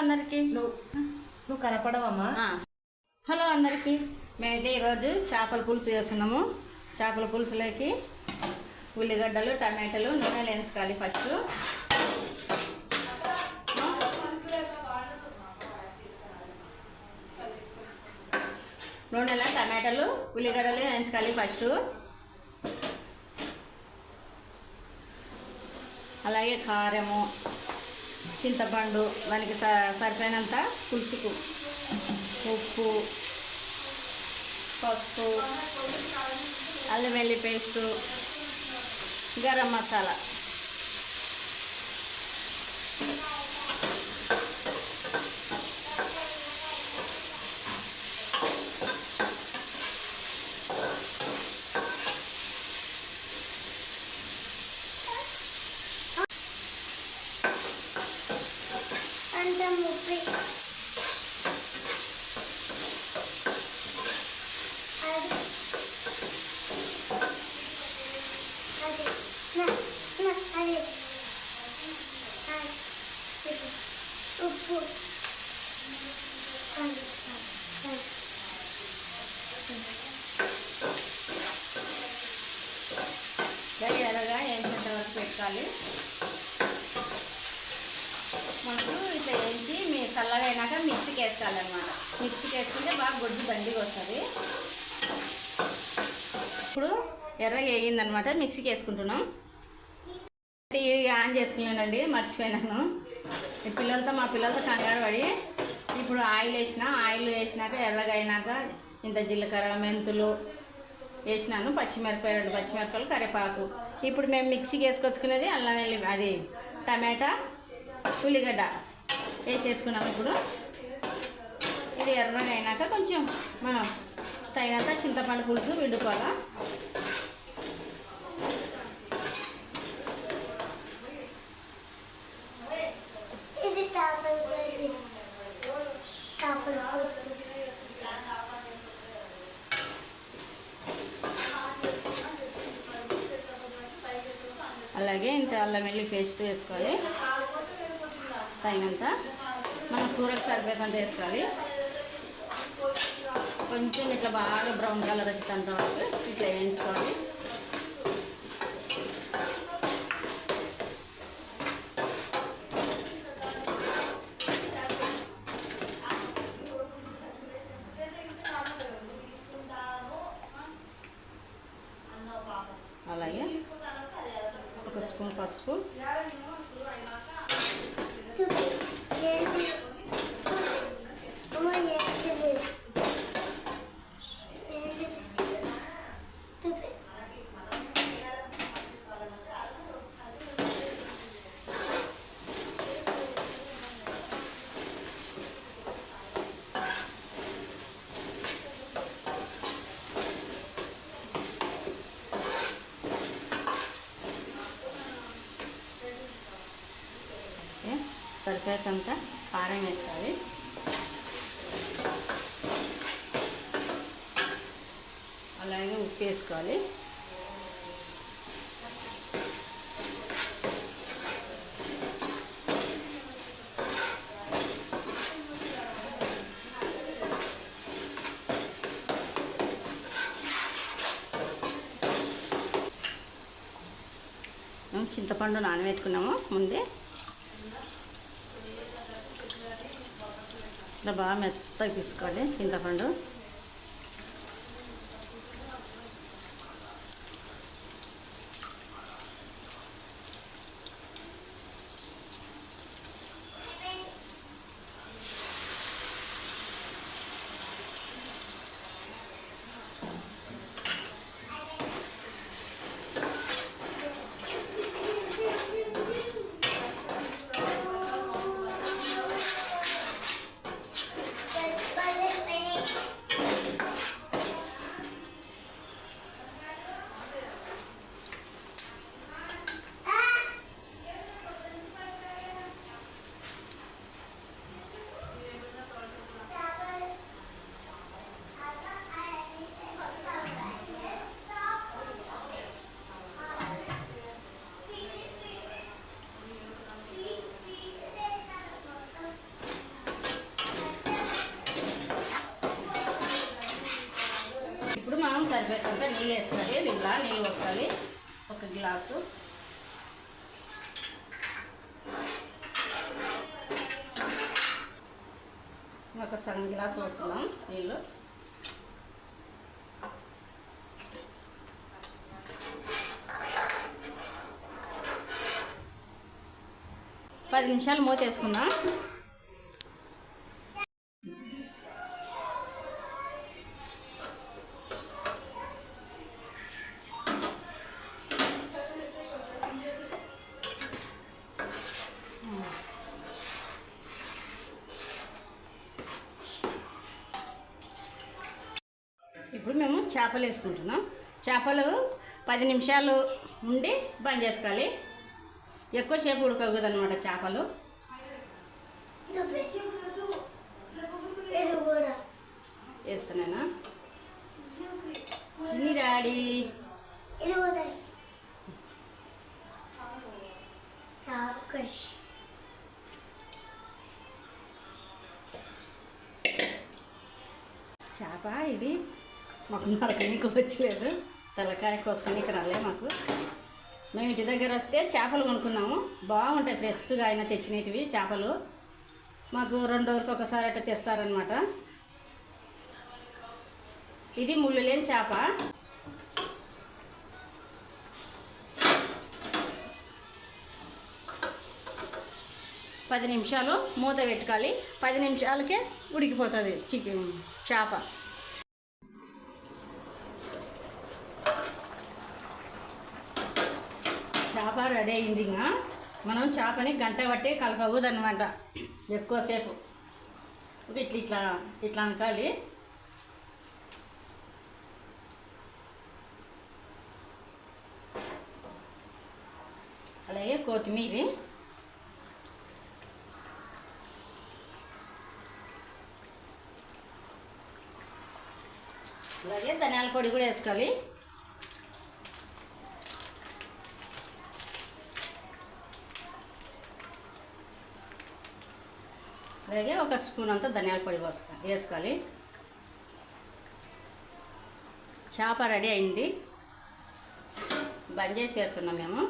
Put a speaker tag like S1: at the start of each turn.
S1: అందరికీ?
S2: నువ్వు నువ్వు కనపడవమ్మా.
S1: హలో అందరికీ. మేమైతే ఈరోజు చేపల పులుసు చేస్తున్నాము. చేపల పులుసులోకి ఉల్లిగడ్డలు టమాటాలు నూనెలు వేయించుకోవాలి ఫస్ట్ నూనెలో టమాటాలు ఉల్లిగడ్డలు వేయించుకోవాలి ఫస్ట్ అలాగే కారము చింతపండు దానికి స- సరిపోయినంత పులుసుకు. ఉప్పు పసుపు అల్లం వెల్లి పేస్టు గరం మసాలా. Mupri. వేసుకోవాలన్నమాట మిక్సీకి వేసుకుంటే బాగా గొడ్డు బండిగా వస్తుంది. ఇప్పుడు ఎర్రగా వేగిందనమాట మిక్సీకి వేసుకుంటున్నాం. ఇది ఆన్ చేసుకున్నానండి మర్చిపోయినాను. ఈ పిల్లలతో మా పిల్లలతో కంగారు పడి ఇప్పుడు ఆయిల్ వేసిన ఆయిల్ వేసినాక ఎర్రగా అయినాక ఇంత జీలకర్ర మెంతులు వేసినాను పచ్చిమిరపకాయ రెండు పచ్చిమిరపకాయలు కరివేపాకు. ఇప్పుడు మేము మిక్సీకి వేసుకొచ్చుకునేది అల్లం వెల్లి అది టమాటా ఉల్లిగడ్డ వేసేసుకున్నాం ఇప్పుడు. ఇది ఎర్రగా అయినాక కొంచెం మనం తగినంత చింతపండు పులుసు వండుకోవాలా. అలాగే ఇంత అల్లం వెల్లి పేస్ట్ వేసుకోవాలి. తగినంత. మన కూరకు సరిపోయేంత వేసుకోవాలి. కొంచెం ఇట్లా బాగా బ్రౌన్ కలర్ వచ్చేంత వరకు ఇట్లా వేయించుకోవాలి. అలాగే ఒక స్పూన్ పసుపు. సరిపోయేంత కారం వేసుకోవాలి అలాగే ఉప్పు వేసుకోవాలి. మేము చింతపండు నానబెట్టుకున్నాము ముందే. ఇట్లా బాగా మెత్తగా తీసుకోవాలి చింతపండు నీళ్ళు వేసుకోవాలి దీంట్లో నీళ్ళు పోసుకోవాలి. ఒక గ్లాసు. ఒక సగం గ్లాస్ పోసుకున్నాం నీళ్ళు. పది నిమిషాలు మూత వేసుకుందాం. ఇప్పుడు మేము చేపలు వేసుకుంటున్నాం. చేపలు పది నిమిషాలు ఉండి బంద్ చేసుకోవాలి. ఎక్కువసేపు ఉడకకూడదు అనమాట చేపలు.
S3: వేస్తున్నాను
S1: వేస్తున్నానా? చిన్ని డాడీ. చేప ఇది. మాకు నరకనీకి వచ్చలేదు. తలకాయ ఇక్కడ రాలే మాకు. మేము ఇంటి దగ్గర వస్తే చేపలు కొనుక్కున్నాము. బాగుంటాయి ఫ్రెష్గా ఆయన తెచ్చినవి చేపలు. మాకు రెండు రోజులకు ఒకసారి అట్లా తెస్తారనమాట ఇది ముళ్ళు లేని చేప. పది నిమిషాలు మూత పెట్టుకోవాలి. పది నిమిషాలకే ఉడికిపోతుంది చికెన్ చేప. చేప రెడీ అయింది ఇంకా. మనం చేపని గంట పట్టి కలపకూడదు ఎక్కువసేపు. ఇట్లా ఇట్లా ఇట్లా అనుకోవాలి. అలాగే కొత్తిమీర. అలాగే ధనియాల పొడి కూడా వేసుకోవాలి. అలాగే ఒక స్పూన్ అంతా ధనియాల పొడి పోసుకో వేసుకోవాలి. చేప రెడీ అయింది. బంద్ చేసి వేస్తున్నాం మేము.